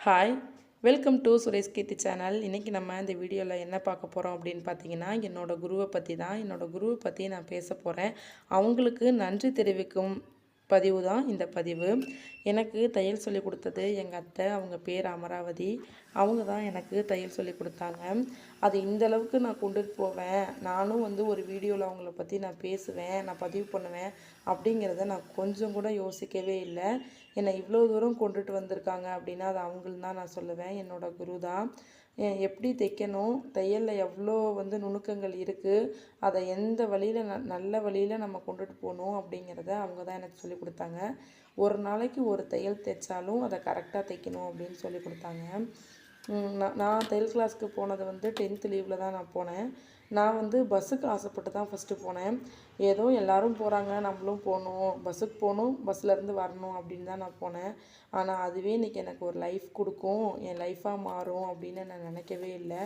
Hi welcome to Suresh Keerthi channel இன்றைக்கி நம்ம இந்த வீடியோவில் என்ன பார்க்க போகிறோம் அப்படின்னு பார்த்தீங்கன்னா என்னோடய குருவை பற்றி தான். என்னோடய குருவை பற்றி நான் பேச போகிறேன் அவங்களுக்கு நன்றி தெரிவிக்கும் பதிவு தான் இந்த பதிவு. எனக்கு தையல் சொல்லி கொடுத்தது எங்கள் அத்தை அவங்க பேர் அமராவதி. அவங்க தான் எனக்கு தையல் சொல்லி கொடுத்தாங்க. அது இந்த அளவுக்கு நான் கொண்டுட்டு போவேன். நானும் வந்து ஒரு வீடியோவில் அவங்கள பற்றி நான் பேசுவேன் நான் பதிவு பண்ணுவேன் அப்படிங்கிறத நான் கொஞ்சம் கூட யோசிக்கவே இல்லை. என்னை இவ்வளோ தூரம் கொண்டுட்டு வந்திருக்காங்க அப்படின்னா அது அவங்களும் தான் நான் சொல்லுவேன். என்னோட குரு தான். எப்படி தைக்கணும்? தையலில் எவ்வளோ வந்து நுணுக்கங்கள் இருக்குது அதை எந்த வழியில் ந நல்ல வழியில் நம்ம கொண்டுட்டு போகணும் அப்படிங்கிறத அவங்க தான் எனக்கு சொல்லி கொடுத்தாங்க. ஒரு நாளைக்கு ஒரு தையல் தைச்சாலும் அதை கரெக்டாக தைக்கணும் அப்படின்னு சொல்லி கொடுத்தாங்க. நான் நான் தையல் கிளாஸ்க்கு போனது வந்து டென்த் லீவில் தான் நான் போனேன். நான் வந்து பஸ்ஸுக்கு ஆசைப்பட்டு தான் ஃபஸ்ட்டு போனேன். ஏதோ எல்லோரும் போகிறாங்க நம்மளும் போகணும் பஸ்ஸுக்கு போகணும் பஸ்ஸிலேருந்து வரணும் அப்படின்னு தான் நான் போனேன். ஆனால் அதுவே இன்றைக்கி எனக்கு ஒரு லைஃப் கொடுக்கும் என் லைஃபாக மாறும் அப்படின்னு நான் நினைக்கவே இல்லை.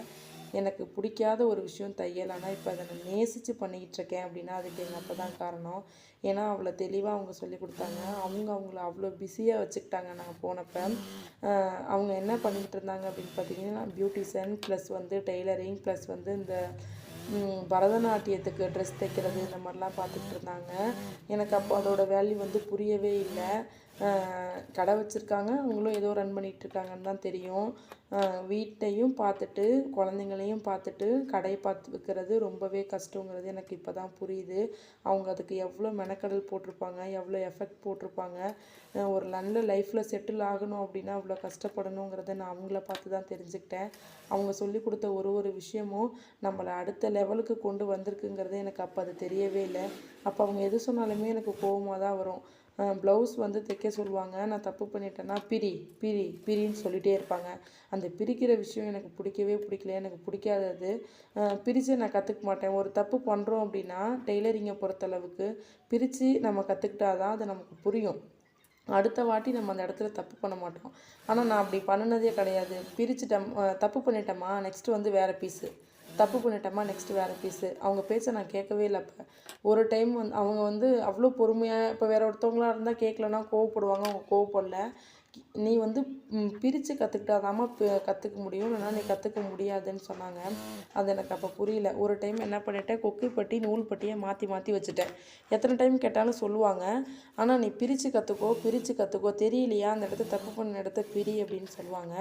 எனக்கு பிடிக்காத ஒரு விஷயம் தையல். ஆனால் இப்போ அதை நான் நேசித்து பண்ணிக்கிட்டு இருக்கேன் அப்படின்னா அதுக்கு எங்கள் அப்போ தான் காரணம். ஏன்னா அவ்வளோ தெளிவாக அவங்க சொல்லி கொடுத்தாங்க. அவங்க அவங்கள அவ்வளோ பிஸியாக வச்சுக்கிட்டாங்க நான் போனப்போ. அவங்க என்ன பண்ணிக்கிட்டு இருந்தாங்க அப்படின்னு பார்த்தீங்கன்னா பியூட்டிஷியன் ப்ளஸ் வந்து டெய்லரிங் ப்ளஸ் வந்து இந்த பரதநாட்டியத்துக்கு ட்ரெஸ் தைக்கிறது இந்த மாதிரிலாம் பார்த்துக்கிட்டு இருந்தாங்க. எனக்கு அப்போ அதோட வேல்யூ வந்து புரியவே இல்லை. கடை வச்சுருக்காங்க. அவங்களும் ஏதோ ரன் பண்ணிகிட்ருக்காங்கன்னு தான் தெரியும். வீட்டையும் பார்த்துட்டு குழந்தைங்களையும் பார்த்துட்டு கடையை பார்த்து வைக்கிறது ரொம்பவே கஷ்டங்கிறது எனக்கு இப்போ தான் புரியுது. அவங்க அதுக்கு எவ்வளோ மெனக்கடல் போட்டிருப்பாங்க எவ்வளோ எஃபெக்ட் போட்டிருப்பாங்க. ஒரு நல்ல லைஃப்பில் செட்டில் ஆகணும் அப்படின்னா அவ்வளோ கஷ்டப்படணுங்கிறத நான் அவங்கள பார்த்து தான் தெரிஞ்சுக்கிட்டேன். அவங்க சொல்லி கொடுத்த ஒரு ஒரு விஷயமும் நம்மளை அடுத்த லெவலுக்கு கொண்டு வந்திருக்குங்கிறது எனக்கு அப்போ அது தெரியவே இல்லை. அப்போ அவங்க எது சொன்னாலுமே எனக்கு கோவமாக தான் வரும். ப்ளவுஸ் வந்து தைக்க சொல்லுவாங்க. நான் தப்பு பண்ணிட்டேன்னா பிரி பிரி பிரின்னு சொல்லிகிட்டே இருப்பாங்க. அந்த பிரிக்கிற விஷயம் எனக்கு பிடிக்கவே பிடிக்கல. எனக்கு பிடிக்காதது. பிரித்து நான் கற்றுக்க மாட்டேன். ஒரு தப்பு பண்ணுறோம் அப்படின்னா டெய்லரிங்கை பொறுத்தளவுக்கு பிரித்து நம்ம கற்றுக்கிட்டா தான் அது நமக்கு புரியும். அடுத்த வாட்டி நம்ம அந்த இடத்துல தப்பு பண்ண மாட்டோம். ஆனால் நான் அப்படி பண்ணினதே கிடையாது. பிரிச்சுட்டேன். தப்பு பண்ணிட்டேம்மா. நெக்ஸ்ட்டு வந்து வேறு பீஸு தப்பு பண்ணிட்டோமா நெக்ஸ்ட்டு வேறு பீஸு அவங்க பேச்சை நான் கேட்கவே இல்லை அப்போ. ஒரு டைம் வந்து அவங்க வந்து அவ்வளோ பொறுமையாக இப்போ வேறு ஒருத்தவங்களா இருந்தால் கேட்கலன்னா கோவப்படுவாங்க அவங்க கோவப்படல. நீ வந்து பிரித்து கற்றுக்கிட்டாதாம்மா கற்றுக்க முடியும். இல்லைன்னா நீ கற்றுக்க முடியாதுன்னு சொன்னாங்க. அது எனக்கு அப்போ புரியல. ஒரு டைம் என்ன பண்ணிட்டேன்? கொக்கி பட்டி நூல் பட்டியை மாற்றி மாற்றி வச்சுட்டேன். எத்தனை டைம் கேட்டாலும் சொல்லுவாங்க. ஆனால் நீ பிரித்து கற்றுக்கோ பிரித்து கற்றுக்கோ தெரியலையா? அந்த இடத்த தப்பு பண்ண இடத்த பிரி அப்படின்னு சொல்லுவாங்க.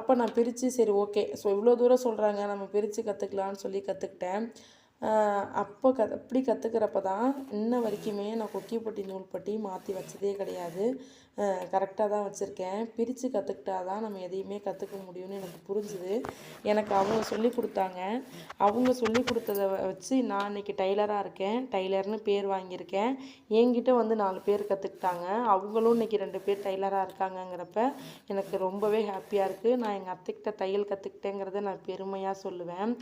அப்போ நான் பிரித்து சரி ஓகே ஸோ இவ்வளோ தூரம் சொல்கிறாங்க நம்ம பிரித்து கற்றுக்கலான்னு சொல்லி கற்றுக்கிட்டேன் அப்போ க அப்படி கற்றுக்கிறப்ப தான் இன்ன வரைக்குமே நான் கொக்கிப்பட்டி நூல்பட்டி மாற்றி வச்சதே கிடையாது. கரெக்டாக தான் வச்சுருக்கேன். பிரித்து கற்றுக்கிட்டா தான் நம்ம எதையுமே கற்றுக்க முடியும்னு எனக்கு புரிஞ்சுது. எனக்கு அவங்க சொல்லி கொடுத்தாங்க. அவங்க சொல்லி கொடுத்தத வச்சு நான் இன்னைக்கு டைலராக இருக்கேன். டைலர்னு பேர் வாங்கியிருக்கேன். என்கிட்ட வந்து நாலு பேர் கற்றுக்கிட்டாங்க அவங்களும் இன்றைக்கி ரெண்டு பேர் டைலராக இருக்காங்கங்கிறப்ப எனக்கு ரொம்பவே ஹாப்பியாக இருக்குது நான் எங்கள் அத்தைக்கிட்ட தையல் கற்றுக்கிட்டேங்கிறத நான் பெருமையாக சொல்லுவேன்.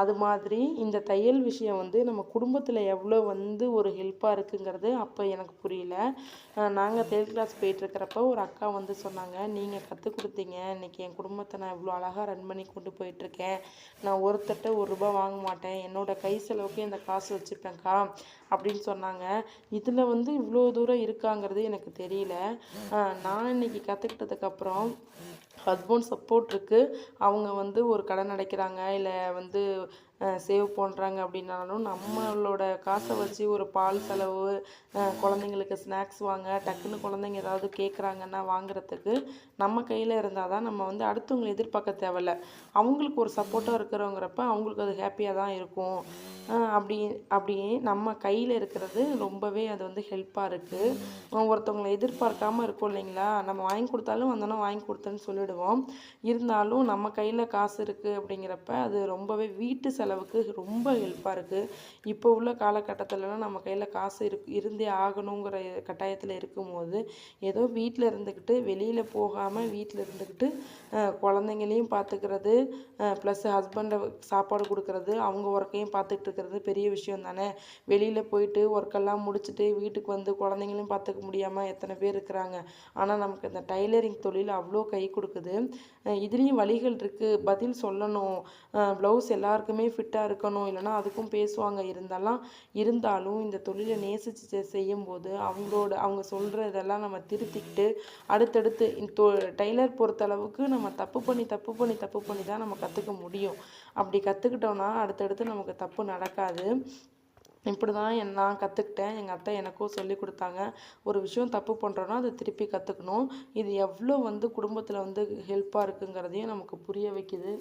அது மாதிரி இந்த தையல் விஷயம் வந்து நம்ம குடும்பத்தில் எவ்வளோ வந்து ஒரு ஹெல்ப்பாக இருக்குங்கிறது அப்போ எனக்கு புரியல. நாங்கள் தையல் கிளாஸ் போயிட்டுருக்கிறப்ப ஒரு அக்கா வந்து சொன்னாங்க நீங்கள் கற்றுக் கொடுத்தீங்க. இன்னைக்கு என் குடும்பத்தை நான் இவ்வளோ அழகாக ரன் பண்ணி கொண்டு போயிட்டுருக்கேன். நான் ஒருத்தட்ட ஒரு ரூபா வாங்க மாட்டேன். என்னோடய கை செலவுக்கு இந்த காசு வச்சுப்பேன்க்கா அப்படின்னு சொன்னாங்க. இதில் வந்து இவ்வளோ தூரம் இருக்காங்கிறது எனக்கு தெரியல. நான் இன்னைக்கு கற்றுக்கிட்டதுக்கப்புறம் ஹஸ்பண்ட் சப்போர்ட் இருக்குது அவங்க வந்து ஒரு கடன் அடைக்கிறாங்க. இல்லை வந்து சேவ் பண்ணுறாங்க அப்படின்னாலும் நம்மளோட காசை வச்சு ஒரு பால் செலவு குழந்தைங்களுக்கு ஸ்நாக்ஸ் வாங்க டக்குன்னு குழந்தைங்க ஏதாவது கேட்குறாங்கன்னா வாங்குறதுக்கு நம்ம கையில் இருந்தால் தான் நம்ம வந்து அடுத்தவங்களை எதிர்பார்க்க தேவையில்ல. அவங்களுக்கு ஒரு சப்போர்ட்டாக இருக்கிறவங்கிறப்ப அவங்களுக்கு அது ஹாப்பியாக தான் இருக்கும். அப்படி அப்படி நம்ம கையில் இருக்கிறது ரொம்பவே அது வந்து ஹெல்ப்பாக இருக்குது ஒருத்தவங்களை எதிர்பார்க்காம இருக்கும் இல்லைங்களா? நம்ம வாங்கி கொடுத்தாலும் வந்தோன்னா வாங்கி கொடுத்தேன்னு சொல்லிவிடுவோம் இருந்தாலும் நம்ம கையில் காசு இருக்குது அப்படிங்கிறப்ப அது ரொம்பவே வீட்டு செலவுக்கு ரொம்ப ஹெல்ப்பாக இருக்குது இப்போ உள்ள காலகட்டத்திலலாம் நம்ம கையில் காசு இருக்கு இருந்தே ஆகணுங்கிற கட்டாயத்தில் இருக்கும்போது ஏதோ வீட்டில் இருந்துக்கிட்டு வெளியில் போகாமல் வீட்டில் இருந்துக்கிட்டு குழந்தைங்களையும் பார்த்துக்கிறது ப்ளஸ் ஹஸ்பண்டை சாப்பாடு கொடுக்கறது அவங்க ஒர்க்கையும் பார்த்துக்கிட்டு இருக்கிறது பெரிய விஷயம் தானே. வெளியில் போயிட்டு ஒர்க்கெல்லாம் முடிச்சுட்டு வீட்டுக்கு வந்து குழந்தைங்களையும் பார்த்துக்க முடியாமல் எத்தனை பேர் இருக்கிறாங்க. ஆனால் நமக்கு இந்த டைலரிங் தொழில் அவ்வளோ கை கொடுக்குது. இதுலேயும் வழிகள் இருக்குது பதில் சொல்லணும். ப்ளவுஸ் எல்லாருக்குமே ஃபிட்டாக இருக்கணும். இல்லைனா அதுக்கும் பேசுவாங்க. இருந்தாலும் இருந்தாலும் இந்த தொழிலை நேசித்து செய்யும்போது அவங்களோட அவங்க சொல்கிறதெல்லாம் நம்ம திருத்திக்கிட்டு அடுத்தடுத்து டெய்லர் பொறுத்தளவுக்கு நம்ம தப்பு பண்ணி தப்பு பண்ணி தப்பு பண்ணி தான் நம்ம கற்றுக்க முடியும். அப்படி கற்றுக்கிட்டோம்னா அடுத்தடுத்து நமக்கு தப்பு நடக்காது. இப்படி தான் என் நான் கற்றுக்கிட்டேன் எங்கள் அத்தை எனக்கும் சொல்லி கொடுத்தாங்க. ஒரு விஷயம் தப்பு பண்ணுறோன்னா அதை திருப்பி கற்றுக்கணும் இது எவ்வளோ வந்து குடும்பத்தில் வந்து ஹெல்ப்பாக இருக்குங்கிறதையும் நமக்கு புரிய வைக்குது.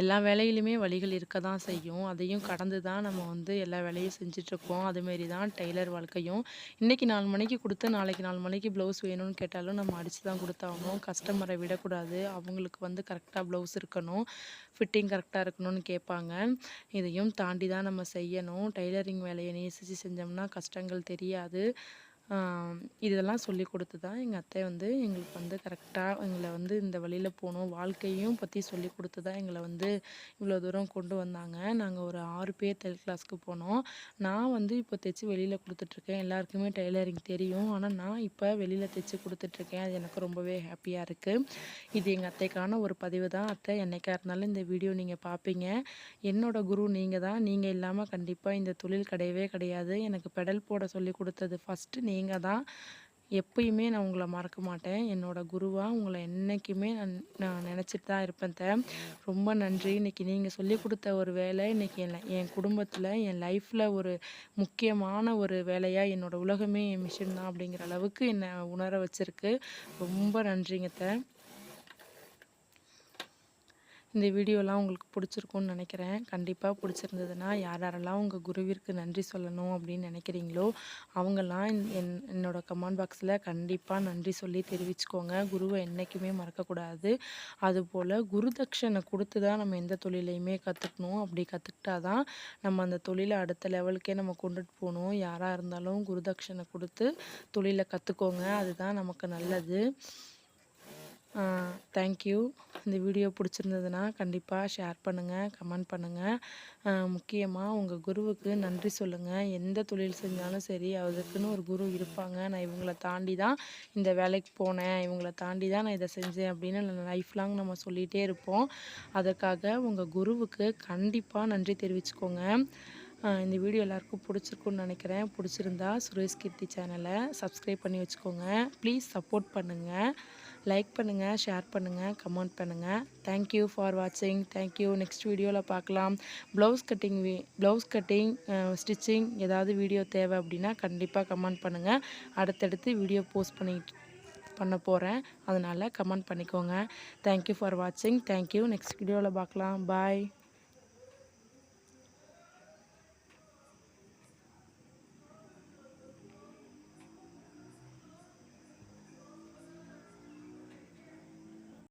எல்லா வேலையிலுமே வழிகள் இருக்க தான் செய்யும். அதையும் கடந்து தான் நம்ம வந்து எல்லா வேலையும் செஞ்சிட்ருக்கோம் அதுமாரி தான் டெய்லர் வாழ்க்கையும். இன்றைக்கி நாலு மணிக்கு கொடுத்து நாளைக்கு நாலு மணிக்கு ப்ளவுஸ் வேணும்னு கேட்டாலும் நம்ம அடித்து தான் கொடுத்தாகணும். கஸ்டமரை விடக்கூடாது. அவங்களுக்கு வந்து கரெக்டாக ப்ளவுஸ் இருக்கணும். ஃபிட்டிங் கரெக்டாக இருக்கணும்னு கேட்பாங்க. இதையும் தாண்டி தான் நம்ம செய்யணும். டெய்லரிங் வேலையை நேசித்து செஞ்சோம்னா கஷ்டங்கள் தெரியாது. இதெல்லாம் சொல்லி கொடுத்து தான் எங்கள் அத்தை வந்து எங்களுக்கு வந்து கரெக்டாக எங்களை வந்து இந்த வழியில் போகணும். வாழ்க்கையும் பற்றி சொல்லி கொடுத்து தான் எங்களை வந்து இவ்வளோ தூரம் கொண்டு வந்தாங்க. நாங்கள் ஒரு ஆறு பேர் தையல் கிளாஸ்க்கு போனோம். நான் வந்து இப்போ தைச்சி வெளியில் கொடுத்துட்ருக்கேன் எல்லாருக்குமே டெய்லரிங் தெரியும். ஆனால் நான் இப்போ வெளியில் தைச்சி கொடுத்துட்ருக்கேன் அது எனக்கு ரொம்பவே ஹாப்பியாக இருக்குது இது எங்கள் அத்தைக்கான ஒரு பதிவு தான் அத்தை என்னைக்காக இருந்தாலும் இந்த வீடியோ நீங்கள் பார்ப்பீங்க என்னோடய குரு நீங்கள் தான் நீங்கள் இல்லாமல் கண்டிப்பாக இந்த தொழில் கிடையவே கிடையாது. எனக்கு பெடல் போட சொல்லி கொடுத்தது ஃபஸ்ட்டு நீங்கள் நீங்கள் தான் எப்பயுமே நான் உங்களை மறக்க மாட்டேன். என்னோடய குருவாக உங்களை என்றைக்குமே நான் நான் நினச்சிட்டு தான் இருப்பேன் த. ரொம்ப நன்றி. இன்றைக்கி நீங்கள் சொல்லி கொடுத்த ஒரு வேலை இன்றைக்கி என் என் குடும்பத்தில் என் லைஃப்பில் ஒரு முக்கியமான ஒரு வேலையாக என்னோடய உலகமே என் மிஷின் தான் அப்படிங்கிற அளவுக்கு என்னை உணர வச்சுருக்கு. ரொம்ப நன்றிங்க த. இந்த வீடியோலாம் உங்களுக்கு பிடிச்சிருக்கும்னு நினைக்கிறேன். கண்டிப்பாக பிடிச்சிருந்ததுன்னா யார் யாரெல்லாம் உங்கள் குருவிற்கு நன்றி சொல்லணும் அப்படின்னு நினைக்கிறீங்களோ அவங்கெல்லாம் என் என்னோடய கமெண்ட் பாக்ஸில் கண்டிப்பாக நன்றி சொல்லி தெரிவிச்சுக்கோங்க. குருவை என்றைக்குமே மறக்கக்கூடாது. அதுபோல் குரு தட்சணை கொடுத்து தான் நம்ம எந்த தொழிலையுமே கற்றுக்கணும் அப்படி கற்றுக்கிட்டா தான் நம்ம அந்த தொழிலை அடுத்த லெவலுக்கே நம்ம கொண்டுட்டு போகணும். யாராக இருந்தாலும் குரு தட்சணை கொடுத்து தொழிலை கற்றுக்கோங்க அதுதான் நமக்கு நல்லது. தேங்க்யூ இந்த வீடியோ பிடிச்சிருந்ததுன்னா கண்டிப்பாக ஷேர் பண்ணுங்கள் கமெண்ட் பண்ணுங்கள் முக்கியமாக உங்கள் குருவுக்கு நன்றி சொல்லுங்கள் எந்த தொழில் செஞ்சாலும் சரி அதுக்குன்னு ஒரு குரு இருப்பாங்க. நான் இவங்களை தாண்டி தான் இந்த வேலைக்கு போனேன். இவங்களை தாண்டி தான் நான் இதை செஞ்சேன் அப்படின்னு லைஃப் லாங் நம்ம சொல்லிகிட்டே இருப்போம். அதற்காக உங்கள் குருவுக்கு கண்டிப்பாக நன்றி தெரிவிச்சுக்கோங்க. இந்த வீடியோ எல்லாருக்கும் பிடிச்சிருக்குன்னு நினைக்கிறேன். பிடிச்சிருந்தா சுரேஷ் கீர்த்தி சேனலை சப்ஸ்கிரைப் பண்ணி வச்சுக்கோங்க. ப்ளீஸ் சப்போர்ட் பண்ணுங்கள் லைக் பண்ணுங்கள் ஷேர் பண்ணுங்கள் கமெண்ட் பண்ணுங்கள் தேங்க்யூ ஃபார் வாட்சிங் தேங்க்யூ நெக்ஸ்ட் வீடியோவில் பார்க்கலாம். ப்ளவுஸ் கட்டிங் வீ ப்ளவுஸ் கட்டிங் ஸ்டிச்சிங் ஏதாவது வீடியோ தேவை அப்படின்னா கண்டிப்பாக கமெண்ட் பண்ணுங்கள் அடுத்தடுத்து வீடியோ போஸ்ட் பண்ணி பண்ண போகிறேன் அதனால் கமெண்ட் பண்ணிக்கோங்க. தேங்க்யூ ஃபார் வாட்சிங் தேங்க்யூ நெக்ஸ்ட் வீடியோவில் பார்க்கலாம். பாய்